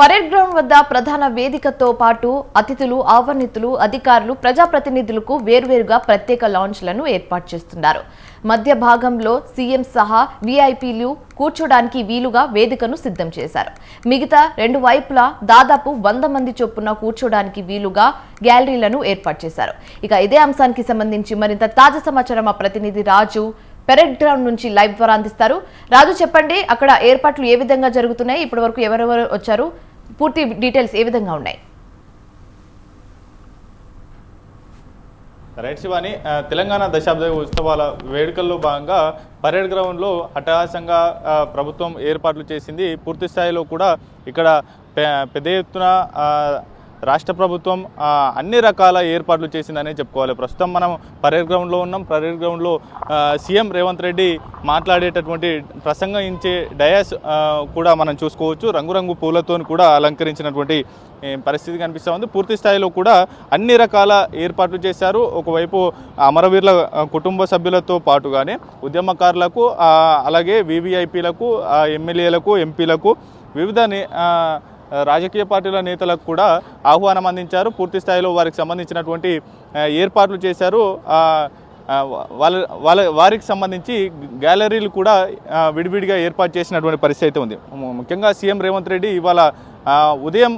Parade ground వద్ద ప్రధాన వేదికతో పాటు అతిథులు ఆహ్వానితులు అధికారులు ప్రజాప్రతినిధులకు వేర్వేరుగా ప్రత్యేక లాంచ్లను ఏర్పాటు చేస్తున్నారు. మధ్య భాగంలో సీఎం సహా వీఐపీలు కూర్చోడానికి వీలుగా వేదికను సిద్ధం చేశారు. మిగతా రెండు వైపులా దాదాపు వంద మంది చొప్పున కూర్చోడానికి వీలుగా గ్యాలరీలను ఏర్పాటు చేశారు. ఇక ఇదే అంశానికి సంబంధించి మరింత తాజా సమాచారం మా ప్రతినిధి రాజు పెరెడ్ గ్రౌండ్ నుంచి లైవ్ ద్వారా అందిస్తారు రాజు చెప్పండి అక్కడ ఏర్పాట్లు ఏ విధంగా జరుగుతున్నాయి? ఇప్పటి వరకు ఎవరెవరు వచ్చారు? పూర్తి డీటెయిల్స్ ఏ విధంగా ఉన్నాయి? రైట్ శివాని తెలంగాణ దశాబ్ద ఉత్సవాల వేడుకల్లో భాగంగా పరేడ్ గ్రౌండ్లో అట్టహాసంగా ప్రభుత్వం ఏర్పాట్లు చేసింది. పూర్తి స్థాయిలో కూడా ఇక్కడ పెద్ద ఎత్తున రాష్ట్ర ప్రభుత్వం అన్ని రకాల ఏర్పాట్లు చేసిందనే చెప్పుకోవాలి. ప్రస్తుతం మనం పరేడ్ గ్రౌండ్లో ఉన్నాం. పరేడ్ గ్రౌండ్లో సీఎం రేవంత్ రెడ్డి మాట్లాడేటటువంటి ప్రసంగించే డయాస్ కూడా మనం చూసుకోవచ్చు. రంగురంగు పూలతో కూడా అలంకరించినటువంటి పరిస్థితి కనిపిస్తూ ఉంది. పూర్తి స్థాయిలో కూడా అన్ని రకాల ఏర్పాట్లు చేశారు. ఒకవైపు అమరవీరుల కుటుంబ సభ్యులతో పాటుగానే ఉద్యమకారులకు అలాగే వివిఐపీలకు ఎమ్మెల్యేలకు ఎంపీలకు వివిధ నే- రాజకీయ పార్టీల నేతలకు కూడా ఆహ్వానం అందించారు. పూర్తి స్థాయిలో వారికి సంబంధించినటువంటి ఏర్పాట్లు చేశారు. వాళ్ళ వాళ్ళ వారికి సంబంధించి గ్యాలరీలు కూడా విడివిడిగా ఏర్పాటు చేసినటువంటి పరిస్థితి అయితే ఉంది. ముఖ్యంగా సీఎం రేవంత్ రెడ్డి ఇవాళ ఉదయం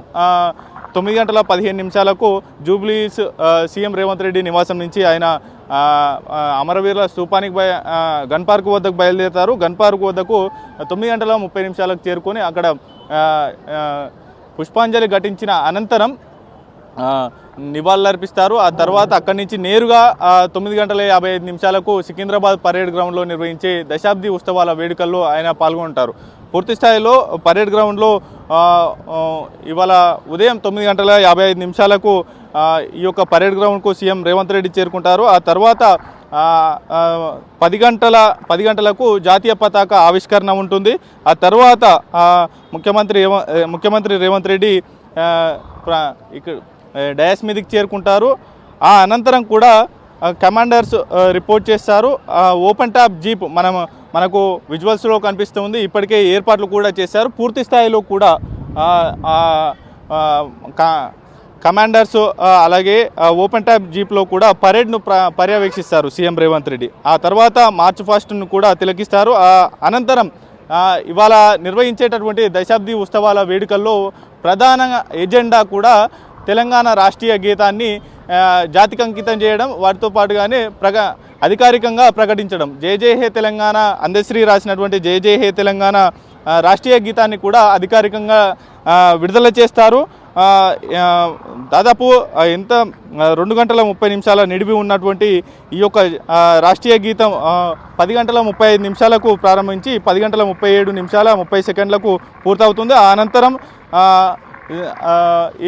తొమ్మిది గంటల పదిహేను నిమిషాలకు జూబ్లీస్ సీఎం రేవంత్ రెడ్డి నివాసం నుంచి ఆయన అమరవీరుల స్థూపానికి బయ గన్ పార్క్ వద్దకు బయలుదేరుతారు. గన్ పార్క్ వద్దకు తొమ్మిది గంటల ముప్పై నిమిషాలకు చేరుకొని అక్కడ పుష్పాంజలి ఘటించిన అనంతరం నివాళులర్పిస్తారు. ఆ తర్వాత అక్కడి నుంచి నేరుగా తొమ్మిది గంటల యాభై ఐదు నిమిషాలకు సికింద్రాబాద్ పరేడ్ గ్రౌండ్లో నిర్వహించే దశాబ్ది ఉత్సవాల వేడుకల్లో ఆయన పాల్గొంటారు. పూర్తి స్థాయిలో పరేడ్ గ్రౌండ్లో ఇవాళ ఉదయం తొమ్మిది గంటల యాభై ఐదు నిమిషాలకు ఈ యొక్క పరేడ్ గ్రౌండ్కు సీఎం రేవంత్ రెడ్డి చేరుకుంటారు. ఆ తర్వాత పది గంటల పది గంటలకు జాతీయ పతాక ఆవిష్కరణ ఉంటుంది. ఆ తర్వాత ముఖ్యమంత్రి ముఖ్యమంత్రి రేవంత్ రెడ్డి ఇక్కడ డయాస్ మీదకి చేరుకుంటారు. ఆ అనంతరం కూడా కమాండర్స్ రిపోర్ట్ చేస్తారు. ఓపెన్ టాప్ జీప్ మనం మనకు విజువల్స్లో కనిపిస్తుంది. ఇప్పటికే ఏర్పాట్లు కూడా చేశారు. పూర్తి స్థాయిలో కూడా కా- కమాండర్స్ అలాగే ఓపెన్ ట్యాప్ జీప్లో కూడా పరేడ్ను పర్యవేక్షిస్తారు సీఎం రేవంత్ రెడ్డి. ఆ తర్వాత మార్చ్ ఫస్ట్ను కూడా తిలకిస్తారు. అనంతరం ఇవాళ నిర్వహించేటటువంటి దశాబ్ది ఉత్సవాల వేడుకల్లో ప్రధాన ఎజెండా కూడా తెలంగాణ రాష్ట్రీయ గీతాన్ని జాతికంకితం జాతికి అంకితం చేయడం వాటితో పాటుగానే ప్రగ అధికారికంగా ప్రకటించడం. జై జై హే తెలంగాణ అందశ్రీ రాసినటువంటి జై జై హే తెలంగాణ రాష్ట్రీయ గీతాన్ని కూడా అధికారికంగా విడుదల చేస్తారు. దాదాపు ఎంత రెండు గంటల ముప్పై నిమిషాల నిడివి ఉన్నటువంటి ఈ యొక్క రాష్ట్రీయ గీతం పది గంటల ముప్పై ఐదు నిమిషాలకు ప్రారంభించి పది గంటల ముప్పై ఏడు నిమిషాల ముప్పై సెకండ్లకు పూర్తవుతుంది. అనంతరం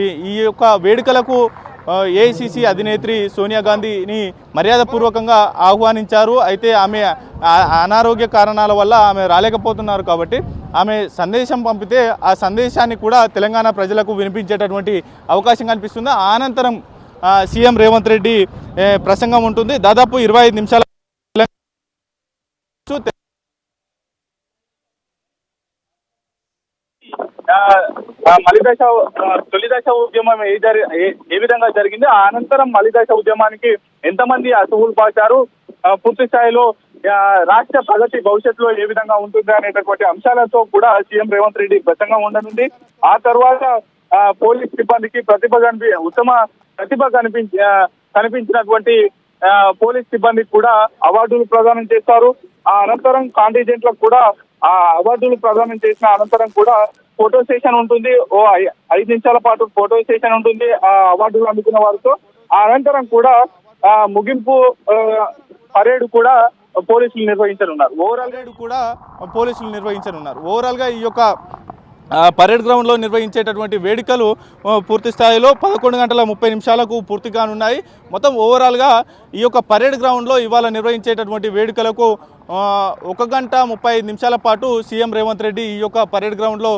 ఈ ఈ యొక్క వేడుకలకు ఏఐసిసి అధినేత్రి సోనియా గాంధీని మర్యాదపూర్వకంగా ఆహ్వానించారు. అయితే ఆమె అనారోగ్య కారణాల వల్ల ఆమె రాలేకపోతున్నారు కాబట్టి ఆమె సందేశం పంపితే ఆ సందేశాన్ని కూడా తెలంగాణ ప్రజలకు వినిపించేటటువంటి అవకాశం కనిపిస్తుంది. అనంతరం సీఎం రేవంత్ రెడ్డి ప్రసంగం ఉంటుంది. దాదాపు ఇరవై ఐదు నిమిషాల మలిదశ తొలిదశ తొలి దశ ఉద్యమం ఏ జరి ఏ- ఏ విధంగా జరిగింది అనంతరం మలిదశ ఉద్యమానికి ఎంతమంది అసువులు పాచారు పూర్తి స్థాయిలో రాష్ట్ర ప్రగతి భవిష్యత్తులో ఏ విధంగా ఉంటుంది అనేటటువంటి అంశాలతో కూడా సీఎం రేవంత్ రెడ్డి ప్రసంగం ఉండనుంది. ఆ తర్వాత పోలీస్ సిబ్బందికి ప్రతిభ కనిపి ఉత్తమ ప్రతిభ కనిపించి కనిపించినటువంటి ఆ, పోలీస్ సిబ్బందికి కూడా అవార్డులు ప్రదానం చేస్తారు. ఆ అనంతరం కాంటిజెంట్లకు కూడా ఆ అవార్డులు ప్రదానం చేసిన అనంతరం కూడా ఫోటో సెషన్ ఉంటుంది. ఓ ఐ- ఐదు నిమిషాల పాటు ఫోటో సెషన్ ఉంటుంది ఆ అవార్డులు అందుకున్న వారితో. ఆ అనంతరం కూడా ముగింపు పరేడ్ కూడా పోలీసులు నిర్వహించనున్నారు. ఓవరాల్గా కూడా పోలీసులు నిర్వహించనున్నారు. ఓవరాల్గా ఈ యొక్క పరేడ్ గ్రౌండ్లో నిర్వహించేటటువంటి వేడుకలు పూర్తి స్థాయిలో పదకొండు గంటల ముప్పై నిమిషాలకు పూర్తి కానున్నాయి. మొత్తం ఓవరాల్గా ఈ యొక్క పరేడ్ గ్రౌండ్లో ఇవాళ నిర్వహించేటటువంటి వేడుకలకు ఒక గంట ముప్పై ఐదు నిమిషాల పాటు సీఎం రేవంత్ రెడ్డి ఈ యొక్క పరేడ్ గ్రౌండ్లో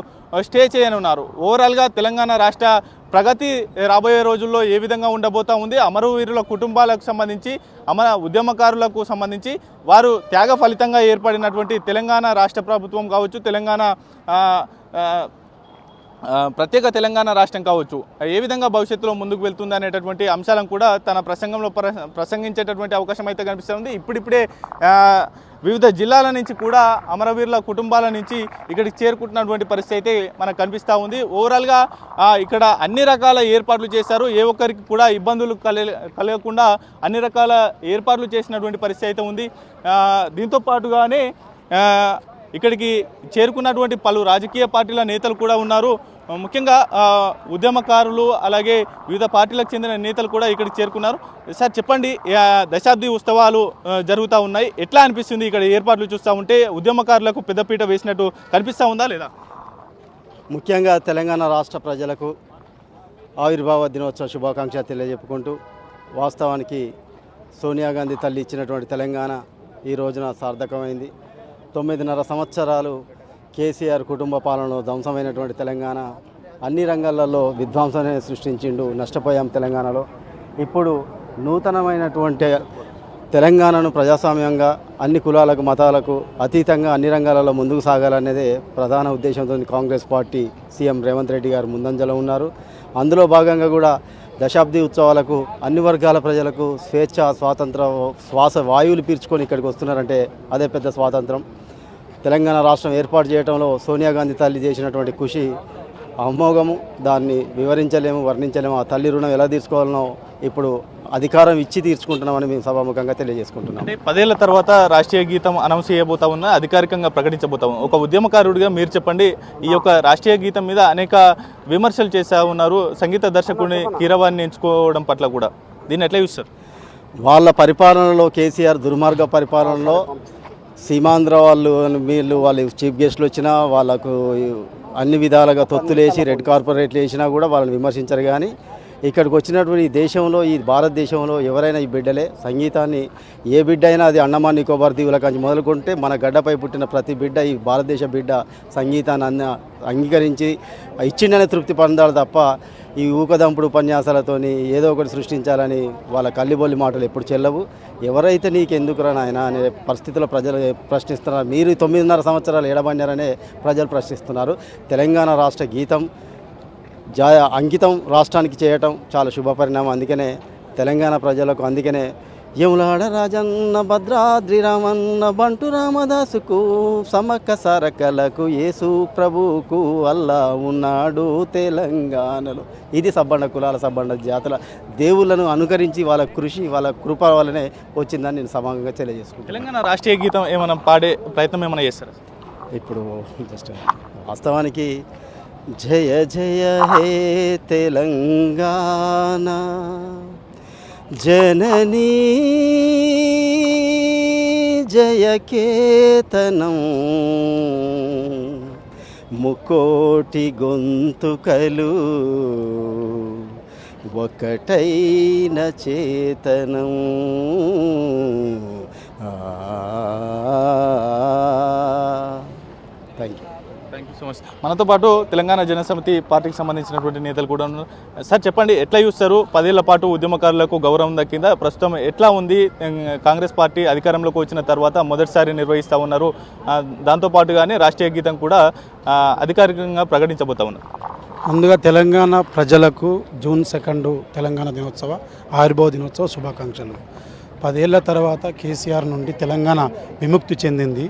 స్టే చేయనున్నారు. ఓవరాల్గా తెలంగాణ రాష్ట్ర ప్రగతి రాబోయే రోజుల్లో ఏ విధంగా ఉండబోతా ఉంది? అమరవీరుల కుటుంబాలకు సంబంధించి అమర ఉద్యమకారులకు సంబంధించి వారు త్యాగ ఫలితంగా ఏర్పడినటువంటి తెలంగాణ రాష్ట్ర ప్రభుత్వం కావచ్చు తెలంగాణ ప్రత్యేక తెలంగాణ రాష్ట్రం కావచ్చు. ఏ విధంగా భవిష్యత్తులో ముందుకు వెళ్తుంది అనేటటువంటి అంశాలను కూడా తన ప్రసంగంలో ప్ర- ప్రసంగించేటటువంటి అవకాశం అయితే కనిపిస్తుంది. ఇప్పుడిప్పుడే వివిధ జిల్లాల నుంచి కూడా అమరవీరుల కుటుంబాల నుంచి ఇక్కడికి చేరుకుంటున్నటువంటి పరిస్థితి అయితే మనకు కనిపిస్తూ ఉంది. ఓవరాల్గా ఇక్కడ అన్ని రకాల ఏర్పాట్లు చేశారు. ఏ ఒక్కరికి కూడా ఇబ్బందులు కల కలగకుండా అన్ని రకాల ఏర్పాట్లు చేసినటువంటి పరిస్థితి అయితే ఉంది. దీంతో పాటుగానే ఇక్కడికి చేరుకున్నటువంటి పలు రాజకీయ పార్టీల నేతలు కూడా ఉన్నారు. ముఖ్యంగా ఉద్యమకారులు అలాగే వివిధ పార్టీలకు చెందిన నేతలు కూడా ఇక్కడికి చేరుకున్నారు. సార్ చెప్పండి దశాబ్ది ఉత్సవాలు జరుగుతూ ఉన్నాయి. ఎట్లా అనిపిస్తుంది ఇక్కడ ఏర్పాట్లు చూస్తూ ఉంటే? ఉద్యమకారులకు పెద్దపీట వేసినట్టు కనిపిస్తూ ఉందా లేదా? ముఖ్యంగా తెలంగాణ రాష్ట్ర ప్రజలకు ఆవిర్భావ దినోత్సవ శుభాకాంక్ష తెలియజెప్పుకుంటూ వాస్తవానికి సోనియా గాంధీ తల్లి ఇచ్చినటువంటి తెలంగాణ ఈ రోజున సార్థకమైంది. తొమ్మిదిన్నర సంవత్సరాలు కేసీఆర్ కుటుంబ పాలనలో ధ్వంసమైనటువంటి తెలంగాణ అన్ని రంగాలలో విధ్వంసాన్ని సృష్టించిండు నష్టపోయాం తెలంగాణలో. ఇప్పుడు నూతనమైనటువంటి తెలంగాణను ప్రజాస్వామ్యంగా అన్ని కులాలకు మతాలకు అతీతంగా అన్ని రంగాలలో ముందుకు సాగాలనేదే ప్రధాన ఉద్దేశంతో కాంగ్రెస్ పార్టీ సీఎం రేవంత్ రెడ్డి గారు ముందంజలో ఉన్నారు. అందులో భాగంగా కూడా దశాబ్ది ఉత్సవాలకు అన్ని వర్గాల ప్రజలకు స్వేచ్ఛ స్వాతంత్ర శ్వాస వాయువులు పీల్చుకొని ఇక్కడికి వస్తున్నారంటే అదే పెద్ద స్వాతంత్రం. తెలంగాణ రాష్ట్రం ఏర్పాటు చేయడంలో సోనియా గాంధీ తల్లి చేసినటువంటి కృషి అమోఘము. దాన్ని వివరించలేము వర్ణించలేము. ఆ తల్లి రుణం ఎలా తీర్చుకోవాలనో ఇప్పుడు అధికారం ఇచ్చి తీర్చుకుంటున్నామని మేము సభాముఖంగా తెలియజేసుకుంటున్నాం. పదేళ్ళ తర్వాత రాష్ట్రీయ గీతం అనౌన్స్ చేయబోతా ఉన్నా అధికారికంగా ప్రకటించబోతా ఉన్నా. ఒక ఉద్యమకారుడిగా మీరు చెప్పండి ఈ యొక్క రాష్ట్రీయ గీతం మీద అనేక విమర్శలు చేస్తూ ఉన్నారు. సంగీత దర్శకుడిని కీరవాణి ఎంచుకోవడం పట్ల కూడా. దీన్ని ఎట్లా చూస్తారు? వాళ్ళ పరిపాలనలో కేసీఆర్ దుర్మార్గ పరిపాలనలో సీమాంధ్ర వాళ్ళు వీళ్ళు వాళ్ళు చీఫ్ గెస్ట్లు వచ్చినా వాళ్ళకు అన్ని విధాలుగా తొత్తులేసి రెడ్ కార్పొరేట్లు వేసినా కూడా వాళ్ళని విమర్శించరు కానీ ఇక్కడికి వచ్చినటువంటి ఈ దేశంలో ఈ భారతదేశంలో ఎవరైనా ఈ బిడ్డలే సంగీతాన్ని ఏ బిడ్డ అయినా అది అండమాన్ నికోబార్ దీవుల కానీ మొదలుకుంటే మన గడ్డపై పుట్టిన ప్రతి బిడ్డ ఈ భారతదేశ బిడ్డ సంగీతాన్ని అన్న అంగీకరించి ఇచ్చిండనే తృప్తి పొందాలి తప్ప ఈ ఊకదంపుడు ఉపన్యాసాలతోని ఏదో ఒకటి సృష్టించాలని వాళ్ళ కల్లిబొల్లి మాటలు ఎప్పుడు చెల్లవు. ఎవరైతే నీకు ఎందుకురా నాయన అనే పరిస్థితిలో ప్రజలు ప్రశ్నిస్తున్నారు మీరు తొమ్మిదిన్నర సంవత్సరాలు ఎడబడినారనే ప్రజలు ప్రశ్నిస్తున్నారు. తెలంగాణ రాష్ట్ర గీతం జా అంకితం రాష్ట్రానికి చేయటం చాలా శుభపరిణామం. అందుకనే తెలంగాణ ప్రజలకు అందుకనే యములాడ రాజన్న భద్రాద్రి రామన్న బంటు రామదాసుకు సమక్క సారకలకు యేసు ప్రభుకు అల్లా ఉన్నాడు తెలంగాణలో. ఇది సబ్బండ కులాల సబ్బండ జాతుల దేవుళ్ళను అనుకరించి వాళ్ళ కృషి వాళ్ళ కృప వల్లనే వచ్చిందని నేను సమానంగా తెలియజేసుకుంటాను తెలంగాణ రాష్ట్రీయ గీతం ఏమైనా పాడే ప్రయత్నం ఏమైనా చేస్తారా? ఇప్పుడు జస్ట్ వాస్తవానికి జయ జయ హే తెలంగాణ. జననీ జయ కేతనం ముకోటి గొంతుకలు ఒకటైన చేతనం. Thank you thank you so much మనతో పాటు తెలంగాణ జనసమితి పార్టీకి సంబంధించినటువంటి నేతలు కూడా ఉన్నారు. సార్ చెప్పండి ఎట్లా చూస్తారు పదేళ్ళ పాటు ఉద్యమకారులకు గౌరవం దక్కిందా? ప్రస్తుతం ఎట్లా ఉంది? కాంగ్రెస్ పార్టీ అధికారంలోకి వచ్చిన తర్వాత మొదటిసారి నిర్వహిస్తూ ఉన్నారు. దాంతోపాటుగానే రాష్ట్రీయ గీతం కూడా అధికారికంగా ప్రకటించబోతా ఉన్నారు. ముందుగా తెలంగాణ ప్రజలకు జూన్ సెకండ్ తెలంగాణ దినోత్సవ ఆవిర్భావ దినోత్సవ శుభాకాంక్షలు. పదేళ్ళ తర్వాత కేసీఆర్ నుండి తెలంగాణ విముక్తి చెందింది.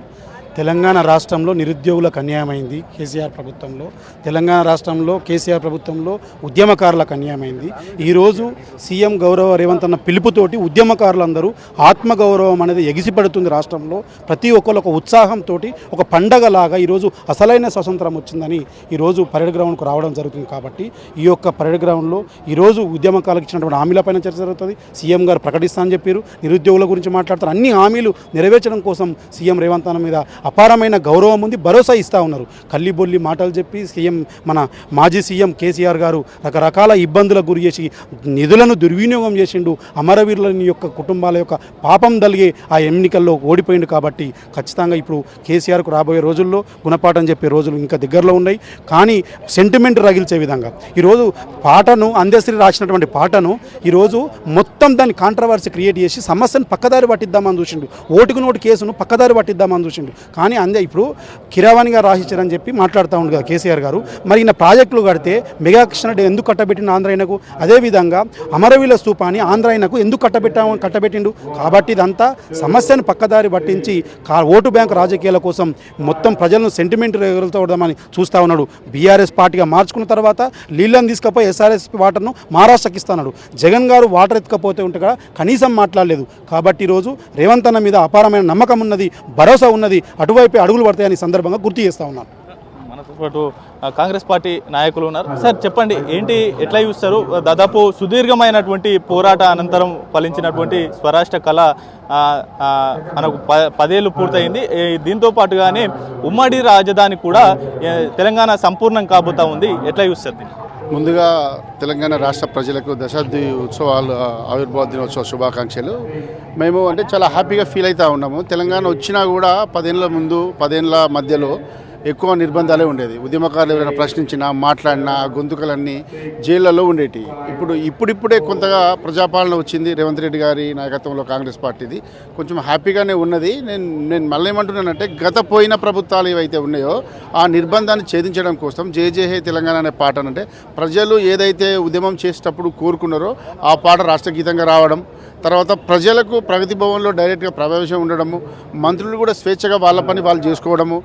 తెలంగాణ రాష్ట్రంలో నిరుద్యోగులకు అన్యాయమైంది కేసీఆర్ ప్రభుత్వంలో. తెలంగాణ రాష్ట్రంలో కేసీఆర్ ప్రభుత్వంలో ఉద్యమకారులకు అన్యాయమైంది. ఈరోజు సీఎం గౌరవ రేవంత్ అన్న పిలుపుతోటి ఉద్యమకారులందరూ ఆత్మగౌరవం అనేది ఎగిసిపడుతుంది రాష్ట్రంలో. ప్రతి ఒక్కరు ఒక ఉత్సాహంతో ఒక పండగలాగా ఈరోజు అసలైన స్వతంత్రం వచ్చిందని ఈరోజు పరేడ్ గ్రౌండ్కు రావడం జరుగుతుంది కాబట్టి ఈ యొక్క పరేడ్ గ్రౌండ్లో ఈరోజు ఉద్యమకాలకు ఇచ్చినటువంటి హామీలపైన చర్చ జరుగుతుంది. సీఎం గారు ప్రకటిస్తానని చెప్పారు. నిరుద్యోగుల గురించి మాట్లాడతారు. అన్ని హామీలు నెరవేర్చడం కోసం సీఎం రేవంత్ అన్న మీద అపారమైన గౌరవం ఉంది భరోసా ఇస్తూ ఉన్నారు. కల్లిబొల్లి మాటలు చెప్పి సీఎం మన మాజీ సీఎం కేసీఆర్ గారు రకరకాల ఇబ్బందులకు గురి చేసి నిధులను దుర్వినియోగం చేసిండు. అమరవీరులని యొక్క కుటుంబాల యొక్క పాపం దలిగే ఆ ఎన్నికల్లో ఓడిపోయిండు కాబట్టి ఖచ్చితంగా ఇప్పుడు కేసీఆర్కు రాబోయే రోజుల్లో గుణపాఠం చెప్పే రోజులు ఇంకా దగ్గరలో ఉన్నాయి. కానీ సెంటిమెంట్ రగిల్చే విధంగా ఈరోజు పాటను అందశ్రీ రాసినటువంటి పాటను ఈరోజు మొత్తం దాన్ని కాంట్రవర్సీ క్రియేట్ చేసి సమస్యను పక్కదారి పట్టిద్దామని చూసిండు. ఓటుకు నోటు కేసును పక్కదారి పట్టిద్దామని చూసిండు. కానీ అందే ఇప్పుడు కిరావాణిగా రాసిచ్చారని చెప్పి మాట్లాడుతూ ఉంది కదా కేసీఆర్ గారు. మరి ఈయన ప్రాజెక్టులు కడితే మెగా కృష్ణ ఎందుకు కట్టబెట్టిన ఆంధ్రాయనకు అదేవిధంగా అమరవీల స్థూపాన్ని ఆంధ్రాయనకు ఎందుకు కట్టబెట్టా కట్టబెట్టిండు? కాబట్టి ఇదంతా సమస్యను పక్కదారి పట్టించి కా ఓటు బ్యాంక్ రాజకీయాల కోసం మొత్తం ప్రజలను సెంటిమెంట్ ఎగురుతోడమని చూస్తూ ఉన్నాడు. బీఆర్ఎస్ పార్టీగా మార్చుకున్న తర్వాత నీళ్ళని తీసుకపోయి ఎస్ఆర్ఎస్ వాటర్ను మహారాష్ట్రకి ఇస్తున్నాడు జగన్ గారు వాటర్ ఎత్తుకపోతే ఉంటే కనీసం మాట్లాడలేదు. కాబట్టి ఈరోజు రేవంత్ అన్న మీద అపారమైన నమ్మకం ఉన్నది భరోసా ఉన్నది. అటువైపే అడుగులు పడతాయని ఈ సందర్భంగా గుర్తు చేస్తూ ఉన్నాను. మనతో పాటు కాంగ్రెస్ పార్టీ నాయకులు ఉన్నారు. సార్ చెప్పండి ఏంటి ఎట్లా చూస్తారు? దాదాపు సుదీర్ఘమైనటువంటి పోరాట అనంతరం ఫలించినటువంటి స్వరాష్ట్ర కళ మనకు ప పదేళ్ళు పూర్తయింది. దీంతో పాటుగానే ఉమ్మడి రాజధాని కూడా తెలంగాణ సంపూర్ణం కాబోతా ఉంది. ఎట్లా చూస్తారు దీన్ని? ముందుగా తెలంగాణ రాష్ట్ర ప్రజలకు దశాబ్ది ఉత్సవాలు ఆవిర్భావ దినోత్సవ శుభాకాంక్షలు. మేము అంటే చాలా హ్యాపీగా ఫీల్ అవుతూ ఉన్నాము. తెలంగాణ వచ్చినా కూడా పదేళ్ళ ముందు పదేళ్ళ మధ్యలో ఎక్కువ నిర్బంధాలే ఉండేది. ఉద్యమకారులు ఎవరైనా ప్రశ్నించినా మాట్లాడినా గొంతుకలన్నీ జైళ్ళలో ఉండేటి. ఇప్పుడు ఇప్పుడిప్పుడే కొంతగా ప్రజాపాలన వచ్చింది రేవంత్ రెడ్డి గారి నాయకత్వంలో కాంగ్రెస్ పార్టీది. కొంచెం హ్యాపీగానే ఉన్నది. నేను నేను మళ్ళీ ఏమంటున్నానంటే గత పోయిన ప్రభుత్వాలు ఏవైతే ఉన్నాయో ఆ నిర్బంధాన్ని ఛేదించడం కోసం జే జే తెలంగాణ అనే పాట అంటే ప్రజలు ఏదైతే ఉద్యమం చేసేటప్పుడు కోరుకున్నారో ఆ పాట రాష్ట్రగీతంగా రావడం తర్వాత ప్రజలకు ప్రగతి భవన్లో డైరెక్ట్గా ప్రవేశం ఉండడము మంత్రులు కూడా స్వేచ్ఛగా వాళ్ళ పని వాళ్ళు చేసుకోవడము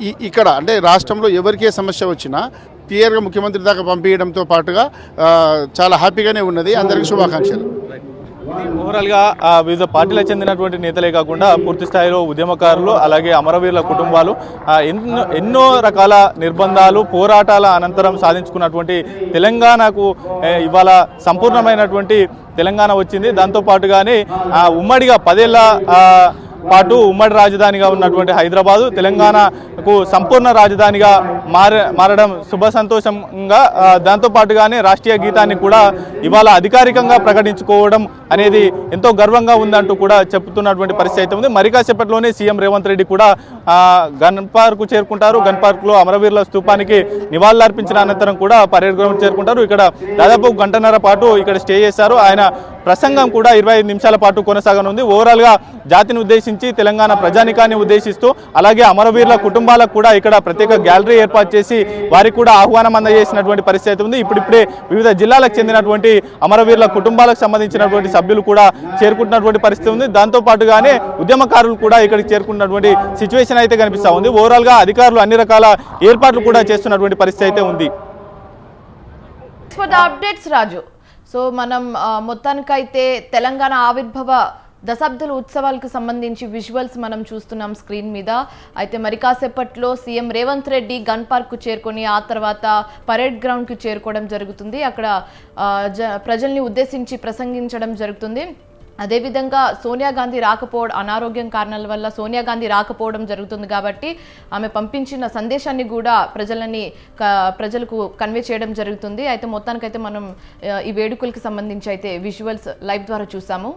ఈ- ఇక్కడ అంటే రాష్ట్రంలో ఎవరికే సమస్య వచ్చినా క్లియర్గా ముఖ్యమంత్రి దాకా పంపించడంతో పాటుగా చాలా హ్యాపీగానే ఉన్నది. అందరికీ శుభాకాంక్షలు. ఓవరాల్గా వివిధ పార్టీలకు చెందినటువంటి నేతలే కాకుండా పూర్తి స్థాయిలో ఉద్యమకారులు అలాగే అమరవీరుల కుటుంబాలు ఎన్నో ఎన్నో రకాల నిర్బంధాలు పోరాటాల అనంతరం సాధించుకున్నటువంటి తెలంగాణకు ఇవాళ సంపూర్ణమైనటువంటి తెలంగాణ వచ్చింది. దాంతోపాటుగానే ఉమ్మడిగా పదేళ్ళ పాటు ఉమ్మడి రాజధానిగా ఉన్నటువంటి హైదరాబాదు తెలంగాణకు సంపూర్ణ రాజధానిగా మార మారడం శుభ సంతోషంగా దాంతోపాటుగానే రాష్ట్రీయ గీతాన్ని కూడా ఇవాళ అధికారికంగా ప్రకటించుకోవడం అనేది ఎంతో గర్వంగా ఉందంటూ కూడా చెప్తున్నటువంటి పరిస్థితి అయితే ఉంది. మరి కాసేపట్లోనే సీఎం రేవంత్ రెడ్డి కూడా గన్ పార్కు చేరుకుంటారు. గన్ పార్క్లో అమరవీరుల స్తూపానికి నివాళులర్పించిన అనంతరం కూడా పరేడ్ గ్రౌండ్ చేరుకుంటారు. ఇక్కడ దాదాపు గంటన్నర పాటు ఇక్కడ స్టే చేశారు. ఆయన ప్రసంగం కూడా ఇరవై ఐదు నిమిషాల పాటు కొనసాగనుంది. ఓవరాల్గా జాతిని ఉద్దేశించి తెలంగాణ ప్రజానికాన్ని ఉద్దేశిస్తూ అలాగే అమరవీరుల కుటుంబాలకు కూడా ఇక్కడ ప్రత్యేక గ్యాలరీ ఏర్పాటు చేసి వారికి కూడా ఆహ్వానం అందజేసినటువంటి పరిస్థితి ఉంది. ఇప్పుడిప్పుడే వివిధ జిల్లాలకు చెందినటువంటి అమరవీరుల కుటుంబాలకు సంబంధించినటువంటి సభ్యులు కూడా చేరుకుంటున్నటువంటి పరిస్థితి ఉంది. దాంతో పాటుగానే ఉద్యమకారులు కూడా ఇక్కడికి చేరుకున్నటువంటి సిచ్యువేషన్ అయితే కనిపిస్తా ఉంది. ఓవరాల్గా అధికారులు అన్ని రకాల ఏర్పాట్లు కూడా చేస్తున్నటువంటి పరిస్థితి అయితే ఉంది. For the updates, Raju so మనం మొత్తానికైతే తెలంగాణ ఆవిర్భవ దశాబ్దాల ఉత్సవాలకు సంబంధించి విజువల్స్ మనం చూస్తున్నాం స్క్రీన్ మీద. అయితే మరి కాసేపట్లో CM Revanth Reddy gun park చేరుకొని ఆ తర్వాత పరేడ్ గ్రౌండ్కి చేరుకోవడం జరుగుతుంది. అక్కడ జ ప్రజల్ని ఉద్దేశించి ప్రసంగించడం జరుగుతుంది. అదేవిధంగా సోనియా గాంధీ రాకపోవడం అనారోగ్యం కారణాల వల్ల సోనియా గాంధీ రాకపోవడం జరుగుతుంది కాబట్టి ఆమె పంపించిన సందేశాన్ని కూడా ప్రజలని ప్రజలకు కన్వే చేయడం జరుగుతుంది. అయితే మొత్తానికైతే మనం ఈ వేడుకలకు సంబంధించి అయితే విజువల్స్ లైవ్ ద్వారా చూసాము.